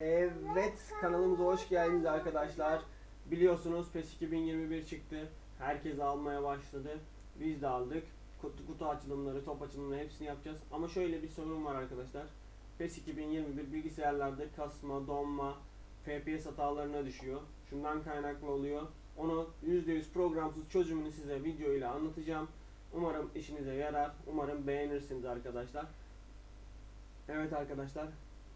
Evet kanalımıza hoş geldiniz arkadaşlar. Biliyorsunuz PES 2021 çıktı. Herkes almaya başladı. Biz de aldık. Kutu, kutu açılımları, top açılımları hepsini yapacağız. Ama şöyle bir sorun var arkadaşlar. PES 2021 bilgisayarlarda kasma, donma, FPS hatalarına düşüyor. Şundan kaynaklı oluyor. Onu %100 programsız çözümünü size video ile anlatacağım. Umarım işinize yarar. Umarım beğenirsiniz arkadaşlar. Evet arkadaşlar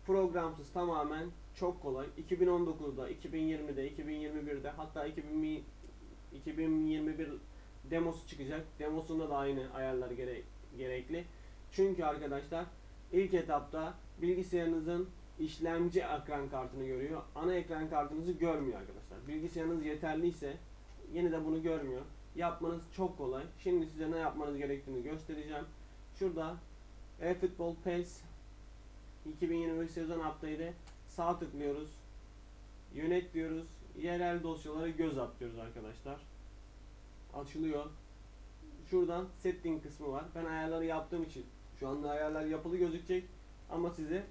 programsız tamamen çok kolay. 2019'da, 2020'de, 2021'de hatta 2000 2021 demosu çıkacak. Demosunda da aynı ayarlar gere- gerekli. Çünkü arkadaşlar ilk etapta bilgisayarınızın işlemci ekran kartını görüyor. Ana ekran kartınızı görmüyor arkadaşlar. Bilgisayarınız yeterliyse yine de bunu görmüyor. Yapmanız çok kolay. Şimdi size ne yapmanız gerektiğini göstereceğim. Şurada eFootball PES 2021 sezon update'e sağ tıklıyoruz. Yönet diyoruz. Yerel dosyalara göz atıyoruz arkadaşlar. Açılıyor. Şuradan setting kısmı var. Ben ayarları yaptığım için şu anda ayarlar yapılı gözükecek ama size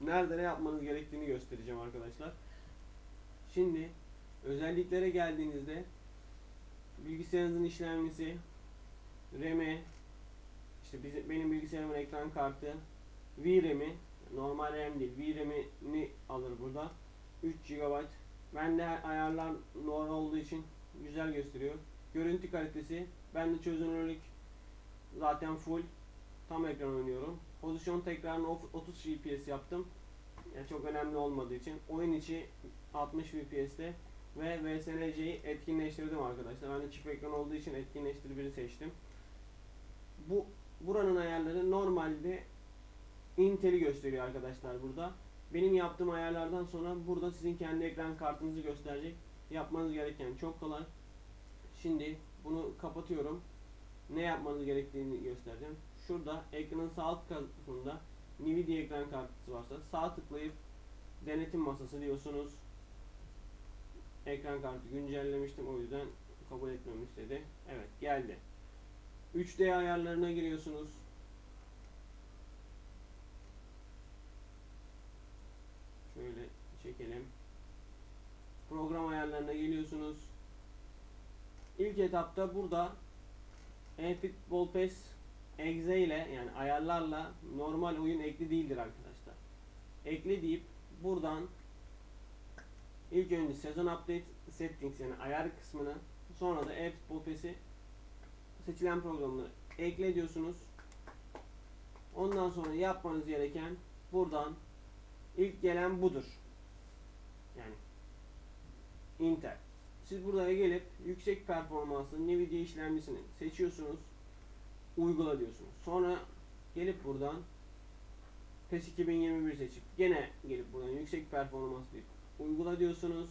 nerede ne yapmanız gerektiğini göstereceğim arkadaşlar. Şimdi özelliklere geldiğinizde bilgisayarınızın işlemcisi, RAM'i, işte bizim, benim bilgisayarımın ekran kartı, VRAM'i normal RAM değil. VRAM'ini alır burada. 3 GB bende ayarlar normal olduğu için güzel gösteriyor. Görüntü kalitesi bende çözünürlük zaten full. Tam ekran oynuyorum. Pozisyon tekrarını of- 30 fps yaptım. Yani çok önemli olmadığı için. Oyun içi 60 fps'te ve VSNC'yi etkinleştirdim arkadaşlar. Ben de çift ekran olduğu için etkinleştir biri seçtim. Bu buranın ayarları normalde Intel'i gösteriyor arkadaşlar burada. Benim yaptığım ayarlardan sonra burada sizin kendi ekran kartınızı gösterecek. Yapmanız gereken çok kolay. Şimdi bunu kapatıyorum. Ne yapmanız gerektiğini göstereceğim. Şurada ekranın sağ alt kısmında Nvidia ekran kartısı varsa sağ tıklayıp denetim masası diyorsunuz. Ekran kartı güncellemiştim o yüzden kabul etmemi istedi. Evet geldi. 3D ayarlarına giriyorsunuz. Şöyle çekelim. Program ayarlarına geliyorsunuz. İlk etapta burada eFootball PES exe ile yani ayarlarla normal oyun ekli değildir arkadaşlar. Ekli deyip buradan ilk önce sezon update settings yani ayar kısmını sonra da eFootball PES'i seçilen programları ekle diyorsunuz. Ondan sonra yapmanız gereken buradan İlk gelen budur. Yani Intel. Siz buraya gelip yüksek performanslı Nvidia işlemcisini seçiyorsunuz. Uygula diyorsunuz. Sonra gelip buradan PES 2021 seçip gene gelip buradan yüksek performans uygula diyorsunuz.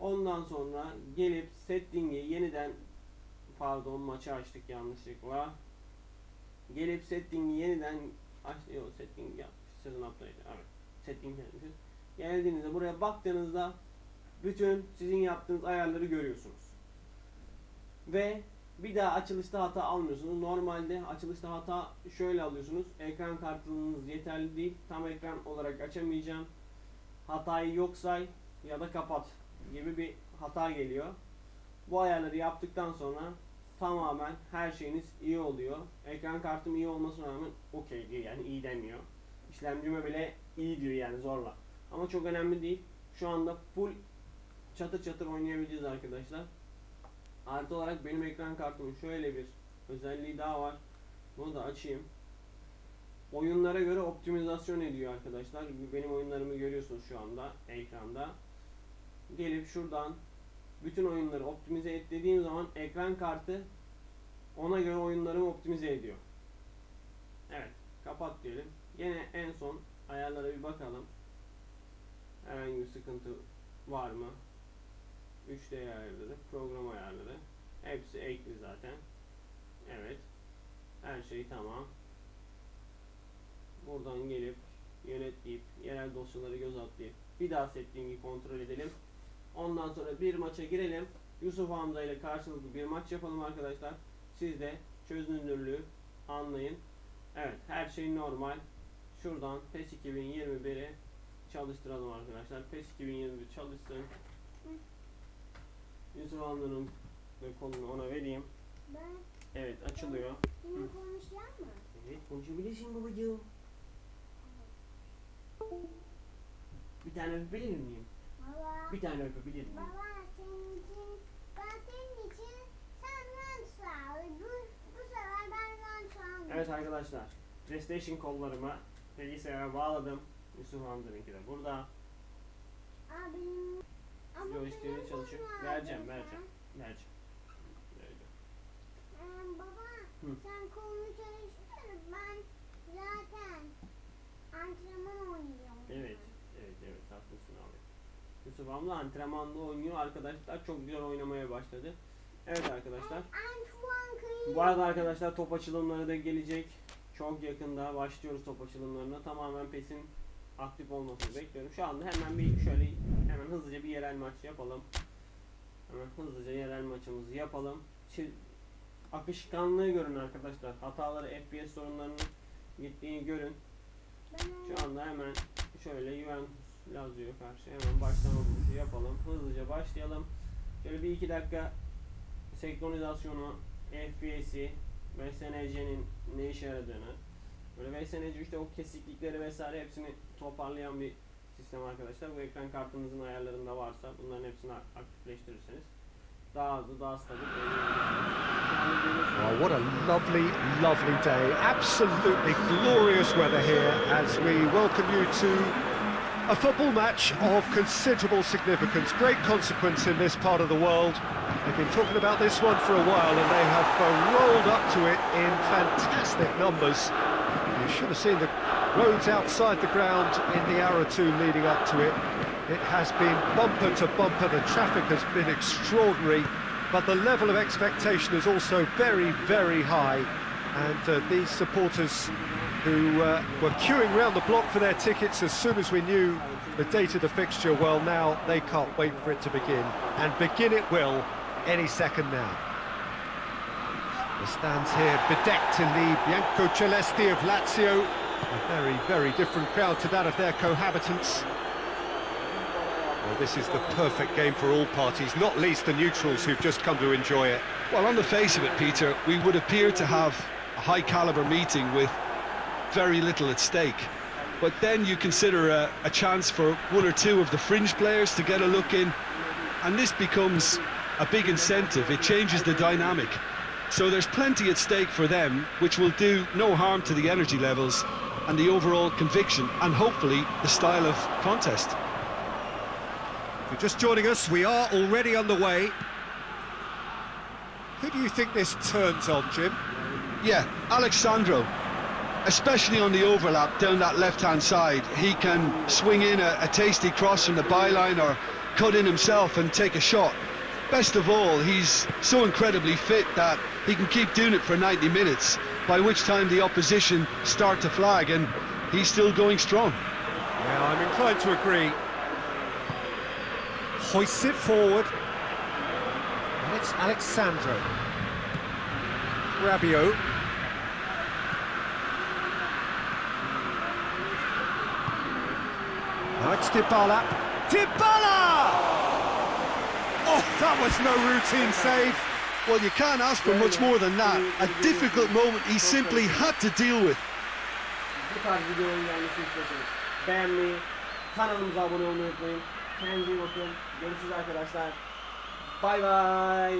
Ondan sonra gelip setting'i yeniden pardon maçı açtık yanlışlıkla. Gelip setting'i yeniden aç yok setting yapmış. Sezon update. Evet. Setting yapmışız. Geldiğinizde buraya baktığınızda bütün sizin yaptığınız ayarları görüyorsunuz. Ve bir daha açılışta hata almıyorsunuz. Normalde açılışta hata şöyle alıyorsunuz. Ekran kartınız yeterli değil. Tam ekran olarak açamayacağım. Hatayı yok say ya da kapat gibi bir hata geliyor. Bu ayarları yaptıktan sonra tamamen her şeyiniz iyi oluyor. Ekran kartım iyi olmasına rağmen okey diyor yani iyi demiyor. İşlemcime bile iyi diyor yani zorla. Ama çok önemli değil. Şu anda full çatır çatır oynayabileceğiz arkadaşlar. Artı olarak benim ekran kartımın şöyle bir özelliği daha var. Bunu da açayım. Oyunlara göre optimizasyon ediyor arkadaşlar. Benim oyunlarımı görüyorsunuz şu anda ekranda. Gelip şuradan bütün oyunları optimize et dediğim zaman ekran kartı ona göre oyunlarımı optimize ediyor. Evet, kapat diyelim. Yine en son ayarlara bir bakalım. Herhangi bir sıkıntı var mı? 3D ayarları, program ayarları. Hepsi ekli zaten. Evet. Her şey tamam. Buradan gelip yönet deyip yerel dosyaları göz atlayıp bir daha setting'i kontrol edelim. Ondan sonra bir maça girelim. Yusuf Hamza ile karşılıklı bir maç yapalım arkadaşlar. Siz de çözünürlüğü anlayın. Evet her şey normal. Şuradan PES 2021'i çalıştıralım arkadaşlar. PES 2021 çalışsın. Yusuf ve kolunu ona vereyim. Ben Evet açılıyor. konuşacağım mı? Evet konuşabilirsin babacığım. Bir tane öpebilir miyim? Baba. Bir tane öpebilir miyim? Baba senin için ben senin için senden sağ ol. Bu, bu sefer benden sağ ol. Evet arkadaşlar. PlayStation kollarımı bilgisayara bağladım. Yusuf Hamda'nınki de burada. Abim. Ama çalışıyor. kolum Vereceğim, vereceğim. Vereceğim. Ee, baba Hı. sen kolunu çalıştır. Ben zaten antrenman oynuyorum. Evet. Evet evet haklısın abi. Yusuf Hamda antrenmanda oynuyor. Arkadaşlar çok güzel oynamaya başladı. Evet arkadaşlar. Bu arada arkadaşlar top açılımları da gelecek. Çok yakında başlıyoruz top açılımlarına. Tamamen PES'in aktif olmasını bekliyorum. Şu anda hemen bir şöyle hemen hızlıca bir yerel maç yapalım. Hemen hızlıca yerel maçımızı yapalım. Çi- akışkanlığı görün arkadaşlar. Hataları, FPS sorunlarının gittiğini görün. Şu anda hemen şöyle Juventus Lazio'ya karşı hemen başlama vuruşu yapalım. Hızlıca başlayalım. Şöyle bir iki dakika senkronizasyonu, FPS'i ve SNC'nin ne işe yaradığını böyle VSNC işte o kesiklikleri vesaire hepsini toparlayan bir sistem arkadaşlar. Bu ekran kartınızın ayarlarında varsa bunların hepsini ak- aktifleştirirseniz daha hızlı, daha stabil Oh, what a lovely, lovely day. Absolutely glorious weather here as we welcome you to a football match of considerable significance, great consequence in this part of the world. They've been talking about this one for a while and they have rolled up to it in fantastic numbers. You should have seen the roads outside the ground in the hour or two leading up to it. It has been bumper to bumper, the traffic has been extraordinary, but the level of expectation is also very, very high. And uh, these supporters who uh, were queuing round the block for their tickets as soon as we knew the date of the fixture, well, now they can't wait for it to begin. And begin it will any second now. The stands here bedecked in the Bianco Celesti of Lazio. A very, very different crowd to that of their cohabitants. Well, this is the perfect game for all parties, not least the neutrals who've just come to enjoy it. Well, on the face of it, Peter, we would appear to have a high caliber meeting with very little at stake. But then you consider a, a chance for one or two of the fringe players to get a look in, and this becomes a big incentive. It changes the dynamic. So there's plenty at stake for them, which will do no harm to the energy levels and the overall conviction, and hopefully the style of contest. If you're just joining us, we are already underway. Who do you think this turns on, Jim? Yeah, Alexandro, especially on the overlap down that left-hand side, he can swing in a, a tasty cross from the byline or cut in himself and take a shot. Best of all, he's so incredibly fit that he can keep doing it for 90 minutes, by which time the opposition start to flag and he's still going strong. Yeah, I'm inclined to agree. Hoists it forward. And it's Alexandro. Rabiot. Now it's Dybala. Dybala! That was no routine save. Well, you can't ask for much more than that. A difficult moment he simply had to deal with. Bu tarz videoların gelmesini istiyorsanız beğenmeyi, kanalımıza abone olmayı unutmayın. Kendinize iyi bakın. Görüşürüz arkadaşlar. Bay bay.